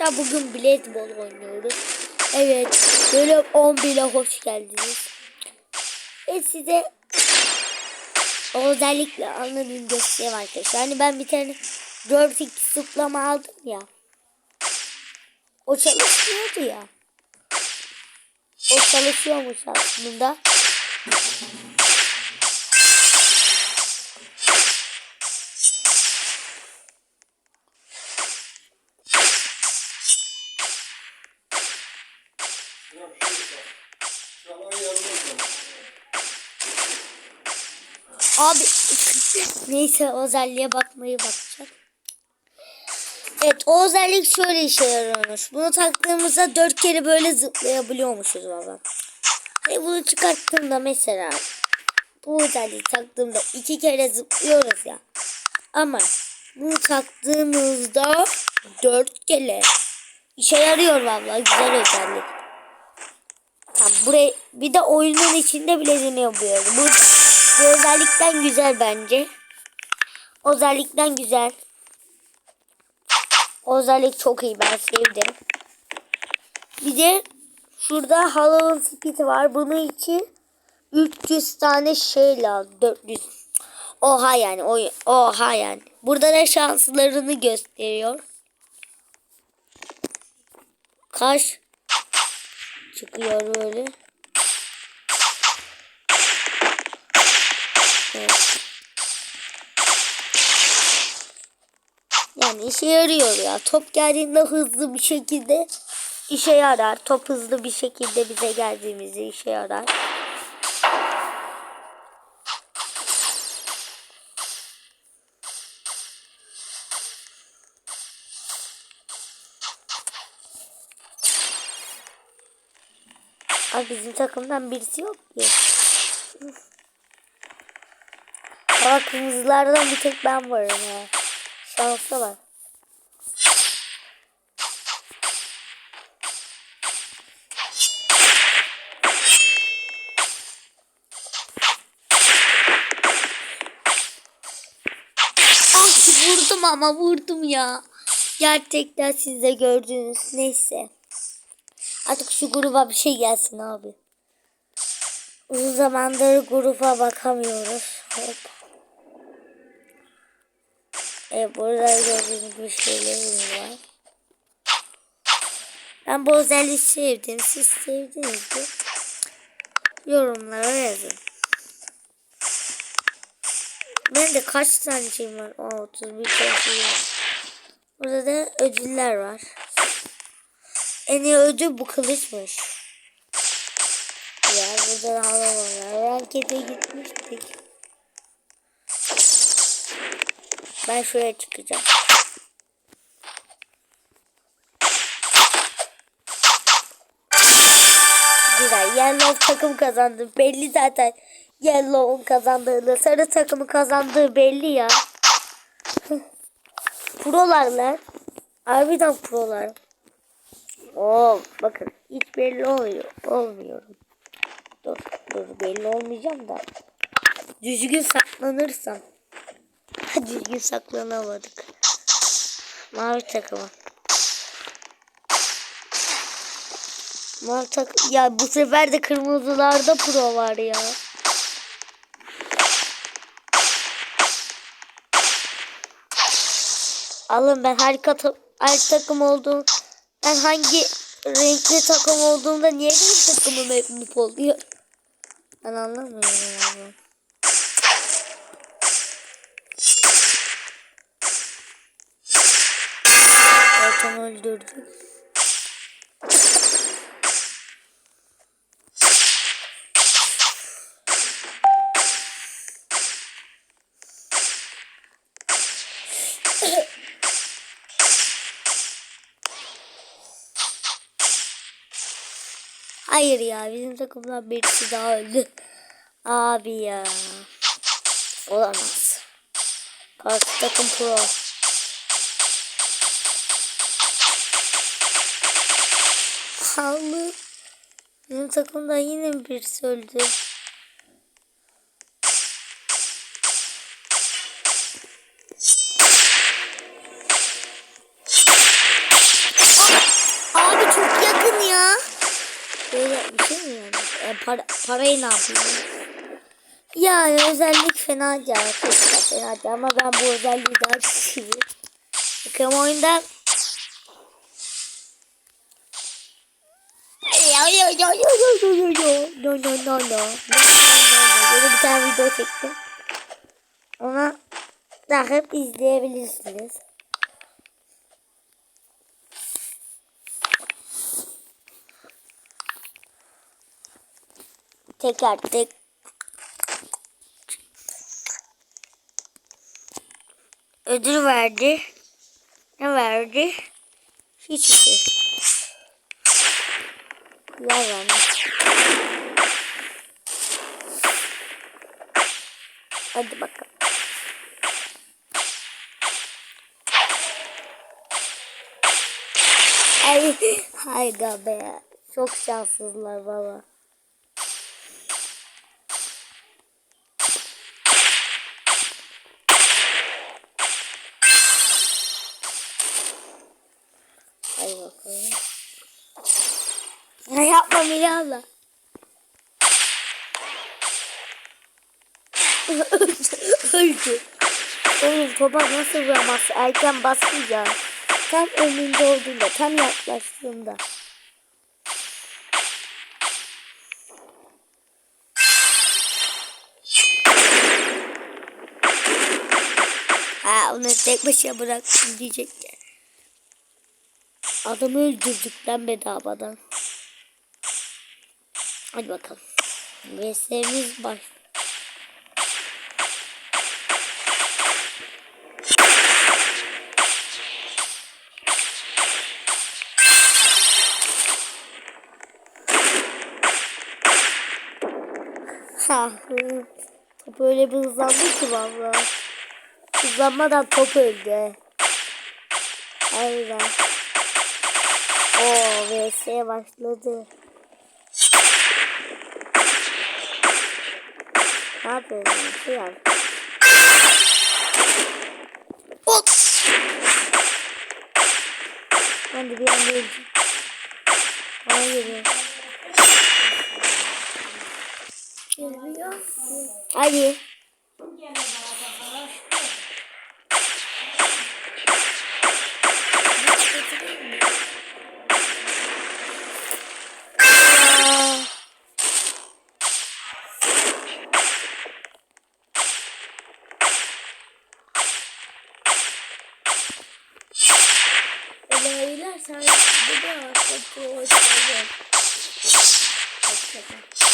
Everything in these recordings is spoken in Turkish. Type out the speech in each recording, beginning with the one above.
Ya bugün Bladeball oynuyoruz. Evet, böyle 11'e hoş geldiniz. Ve size özellikle anladığım göstereyim arkadaşlar. Yani ben bir tane 4-2 zıplama aldım ya. O çalışmıyordu ya. O çalışıyormuş aslında. Abi neyse özelliğe bakmayı bakacağım. Evet o özellik şöyle işe yarıyormuş. Bunu taktığımızda dört kere böyle zıplayabiliyormuşuz valla. Hani bunu çıkarttığımda mesela bu özelliği taktığımda iki kere zıplıyoruz ya. Ama bunu taktığımızda dört kere işe yarıyor valla güzel özellik. Tamam buraya bir de oyunun içinde bile deniyor bu yolu. Bu özellikten güzel bence. O özellikten güzel. O özellik çok iyi ben sevdim. Bir de şurada Halloween Speed var. Bunun için 300 tane şey lazım. 400. Oha yani. oy- Oha yani. Burada da şanslarını gösteriyor. Kaç çıkıyor böyle. Evet. Yani işe yarıyor ya. Top geldiğinde hızlı bir şekilde işe yarar. Top hızlı bir şekilde bize geldiğimizde işe yarar. Abi bizim takımdan birisi yok ki. Ama kırmızılardan bir tek ben varım ya. Ah vurdum ama vurdum ya. Gerçekten siz de gördünüz. Neyse. Artık şu gruba bir şey gelsin abi. Uzun zamandır gruba bakamıyoruz. Hop. Evet burada gördüğünüz bir şeylerimiz var. Ben bu özelliği sevdim. Siz sevdiniz mi? Yorumlara yazın. Ben de kaç tane şeyim var? Aa, 31 tane şeyim var. Burada da ödüller var. En iyi ödül bu kılıçmış. Ya burada da hava var. Rankete gitmiştik. Ben şuraya çıkacağım. Güzel. Yellow takım kazandı. Belli zaten. Yellow'un kazandığını. Sarı takımı kazandığı belli ya. prolar lan. Harbiden prolar. Oo bakın hiç belli oluyor. Olmuyorum. Dur dur belli olmayacağım da. Düzgün saklanırsam. Düzgün saklanamadık. Mavi takıma. Mavi tak ya bu sefer de kırmızılarda pro var ya. Alın ben harika ta her takım olduğum ben hangi renkli takım olduğumda niye benim takımım hep oluyor? Ben anlamıyorum abi. Zaten öldürdüm. Hayır ya bizim takımdan birisi daha öldü. Abi ya. Olamaz. Karşı takım pro. Sağlık. Bizim takımda yine birisi öldü. Abi çok yakın ya. Böyle bir şey mi yani? E, para, parayı ne yapayım? Yani özellik fena ya. Fena ama ben bu özelliği daha seviyorum. Bakın oyunda no no no no Böyle bir tane video çektim. Ona takip izleyebilirsiniz. Tekrar tek ödül verdi. Ne verdi? Hiçbir şey. Vermiş. Hadi bakalım. Ay, hayda be. Çok şanssızlar baba. Hadi bakalım. Ya yapma Miralla. Öldü. Oğlum topa nasıl vuramaz? Erken basmayacağım. Tam önünde olduğunda, tam yaklaştığında. Ha onu tek başına bıraktım diyecekler. Adamı öldürdük lan bedavadan. Hadi bakalım. VS'miz baş. Top öyle bir hızlandı ki valla. Hızlanmadan top öldü. Aynen. Oo VS başladı. Ne yapıyorsun? Yap. Hop. Ben de bir anda öldüm. Bana. Geliyor. Hadi. Enayiler sen bir de artık hoş geldin.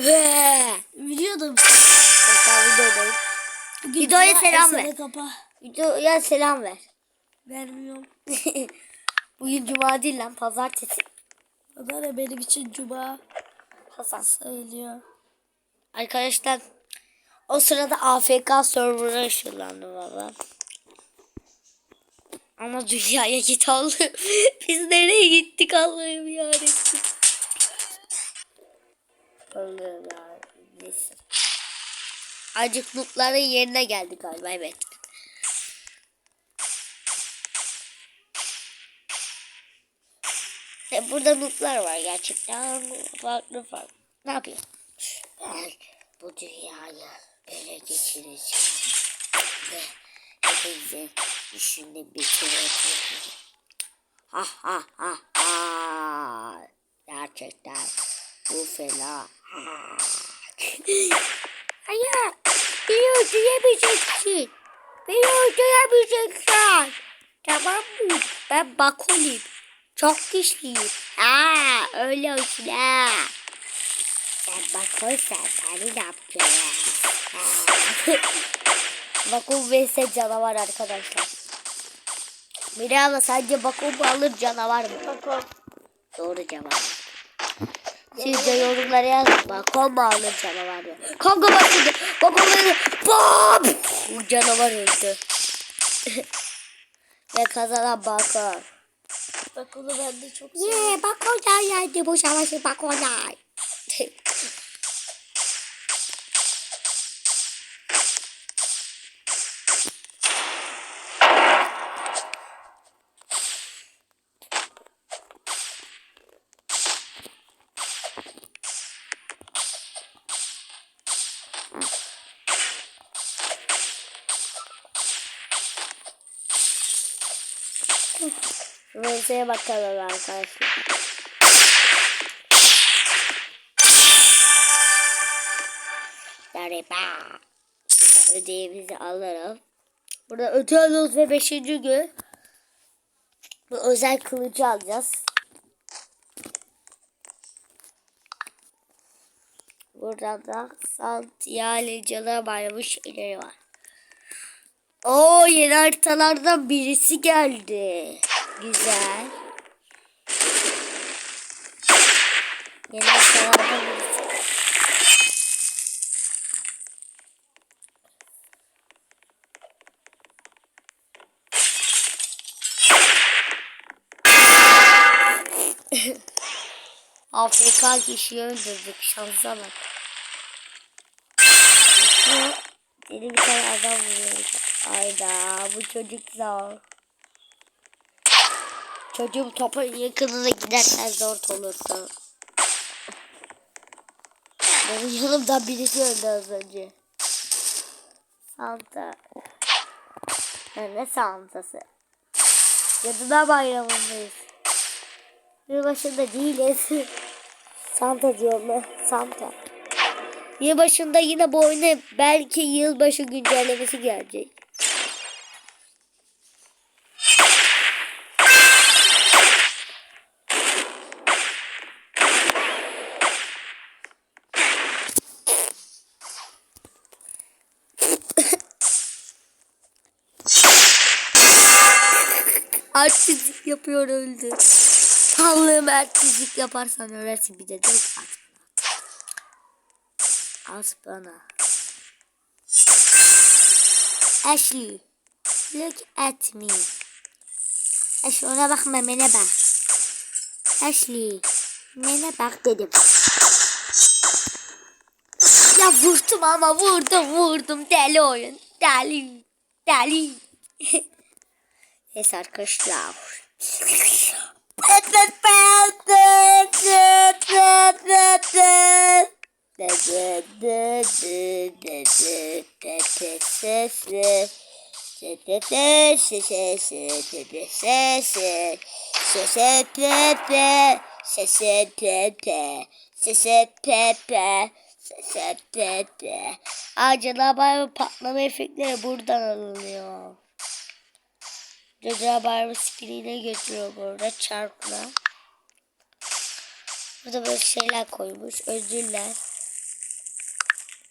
Biliyordum. Mesela videodayım. Videoya selam ver. Kapa. Videoya selam ver. Vermiyorum. Bugün cuma değil lan pazartesi. Bana ne benim için cuma Hasan. sayılıyor. Arkadaşlar o sırada AFK server'a ışınlandı valla. Ama dünyaya git Allah'ım. Biz nereye gittik Allah'ım yarabbim. Ya. Neyse. Acık nutların yerine geldi galiba evet. E, burada nutlar var gerçekten farklı farklı. Ne yapıyor? Ben bu dünyayı ele geçireceğim. Ve hepinizin işini bitireceğim. Ha ha ha ha. Gerçekten bu fena. Ha. Hayır. Beni öldüremeyeceksin. Beni öldüremeyeceksin. Tamam mı? Ben Bakolim. Çok güçlüyüm. Ha, öyle olsun ha. Sen Bakolsen seni ne yapacağım? Bakul vs canavar arkadaşlar. Mirala sence Bakul mu alır canavar mı? Bakın. Doğru cevap. Siz de yorumlara yazın. Bakul mu alır canavar mı? Kanka bak şimdi. Bakul öldü. Bam! Canavar öldü. Ve kazanan Bakul. Bak onu ben de çok seviyorum. Yeah, Bakugan yendi bu savaşı Bakugan. Vs'ye bakalım arkadaşlar. Gariba. Burada ödevimizi alırım. Burada ödüyoruz ve 5. gün. Bu özel kılıcı alacağız. Burada da Santiago Bayramı şeyleri var. Oo yeni haritalardan birisi geldi. Güzel. Yeni birisi. Afrika kişiyi öldürdük. Şansa bak. Deli bir tane adam vuruyor. Ayda bu çocuk zor. Çocuğum topun yakınına giderken zor olurdu. Benim yanımdan birisi öldü az önce. Santa. Ne Santa'sı? Cadılar bayramındayız. Yılbaşında değiliz. Santa diyorum ben. Santa. Yılbaşında yine bu oyuna belki yılbaşı güncellemesi gelecek. Artistlik yapıyor öldü. Allah'ım artistlik yaparsan ölersin bir de direkt at. At bana. Ashley. Look at me. Ashley ona bakma bana bak. Ashley. Bana bak dedim. Ya vurdum ama vurdum vurdum deli oyun. Deli. Deli. Neyse arkadaşlar. Acaba patlama efektleri buradan alınıyor. Caca Barbie screen'e götürüyor burada çarpla. Burada böyle şeyler koymuş. Ödüller.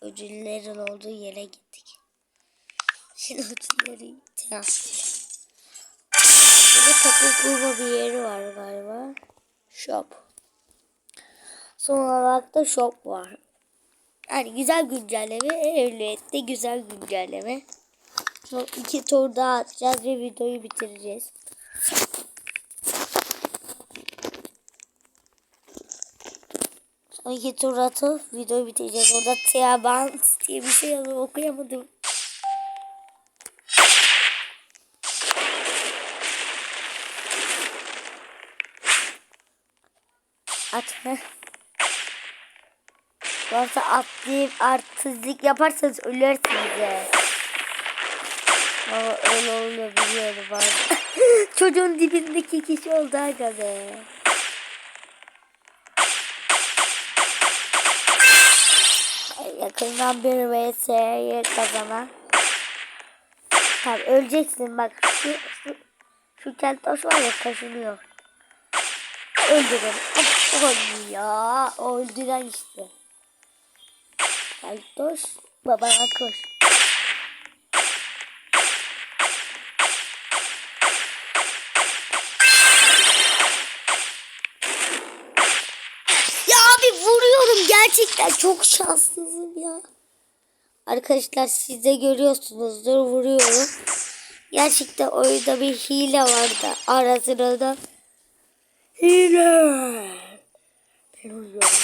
Ödüllerin olduğu yere gittik. Şimdi ödülleri tiyatro. Burada takım kurma bir yeri var galiba. Shop. Son olarak da shop var. Yani güzel güncelleme. Evliyette güzel güncelleme. Son iki tur daha atacağız ve videoyu bitireceğiz. Son iki tur atıp videoyu bitireceğiz. Orada Tiabans diye bir şey yazıyor okuyamadım. At. Varsa atlayıp artistlik yaparsanız ölürsünüz. Ama öyle oluyor biliyorum abi. Çocuğun dibindeki kişi oldu aga be. Yakından bir vs'ye kazanan. Tamam öleceksin bak şu şu şu keltoş var ya kaşınıyor. Öldürün. Oh ya öldüren işte. Keltoş babana koş. Gerçekten çok şanssızım ya. Arkadaşlar siz de görüyorsunuzdur vuruyorum. Gerçekten oyunda bir hile vardı. Ara sırada hile. Ben uyuyorum.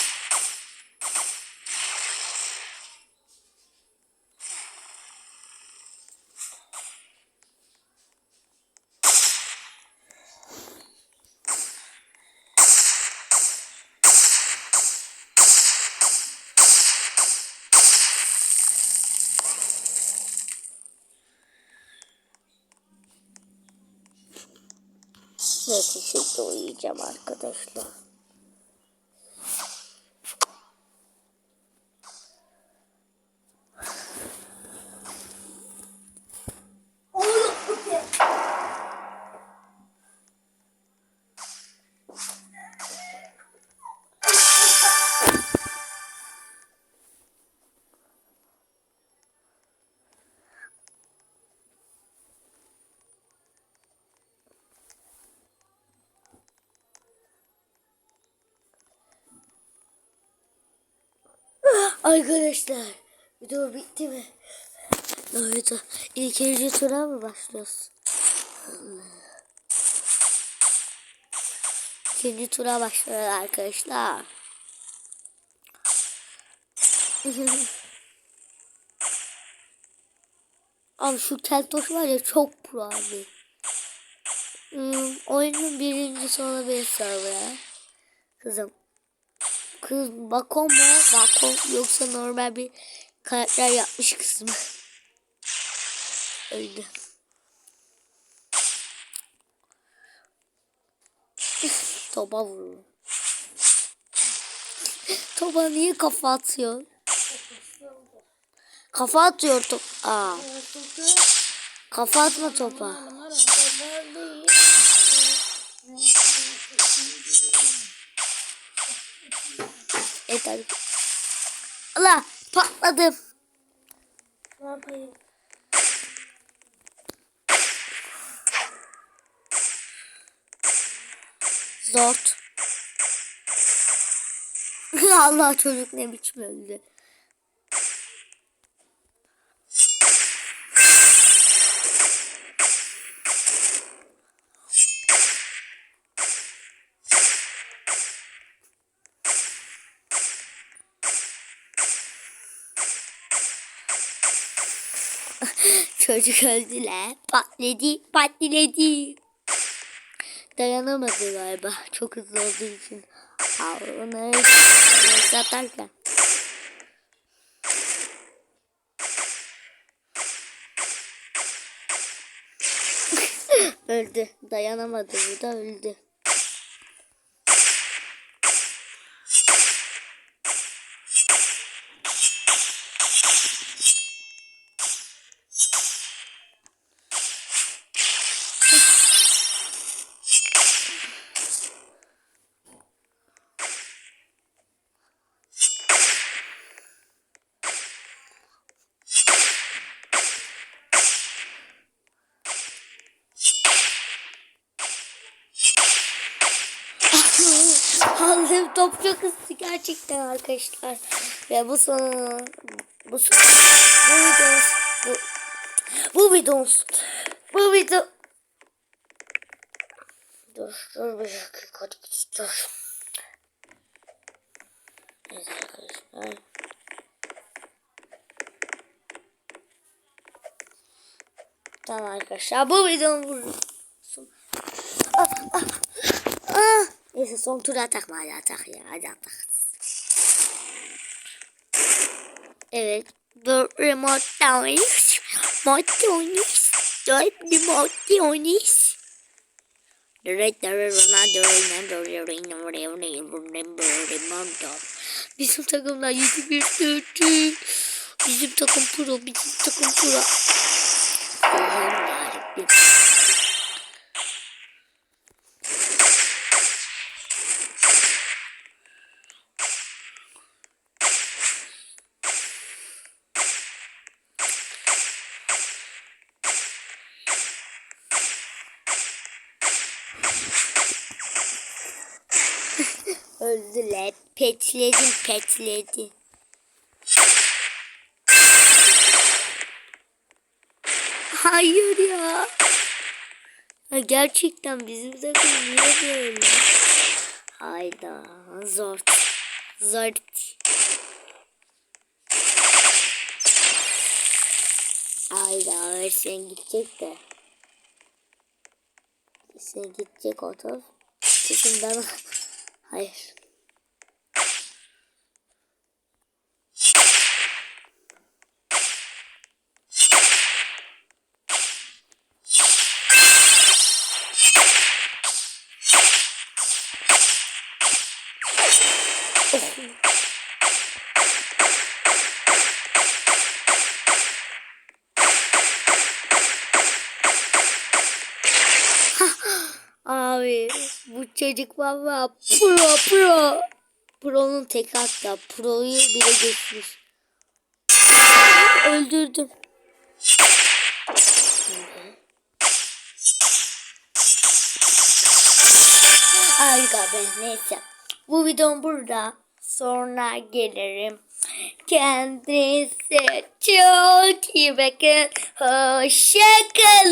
Evet şimdi uyuyacağım arkadaşlar. Arkadaşlar video bitti mi? Evet. İkinci tura mı başlıyoruz? İkinci tura başlıyoruz arkadaşlar. abi şu keltoş var ya çok pro abi. Hmm, oyunun birincisi olabilir ya. Kızım. Kız Bako mu? Bako yoksa normal bir karakter yapmış kız mı? Öldü. Topa vurur. Topa niye kafa atıyor? Kafa atıyor top. Aa, kafa atma topa. Evet hadi. Allah patladım. Ne yapayım? Zort. Allah çocuk ne biçim öldü. Çocuk öldü la. Patladı, patladı. Dayanamadı galiba. Çok hızlı olduğu için. Onu satarken. öldü. Dayanamadı bu da öldü. Hızlı gerçekten arkadaşlar. Ve bu son bu son bu video bu bu video bu video dur dur bir dakika dur. Evet arkadaşlar. Tamam arkadaşlar bu. Ah, ah, ah. Neyse son tura atak mı hadi atak ya hadi atak. Evet. Dört remote oynuyoruz. Mod oynuyoruz. Dört remote oynuyoruz. Bizim takımlar 7 dörtlü. Bizim takım pro, bizim takım pro. Allah'ım yarabbim. Öldüler. Petledim petledi. Hayır ya. ya. Gerçekten bizim takım niye böyle? Hayda. Zort. Zort. Hayda. Sen gidecek de. Sen gidecek otur. Kesin bana. Hayır. Oh. Abi bu çocuk valla pro pro. Pro'nun tek hatta. Pro'yu bile geçmiş. Öldürdüm. Harika be neyse. Bu videom burada. Sonra gelirim. Kendinize çok iyi bakın. Hoşçakalın.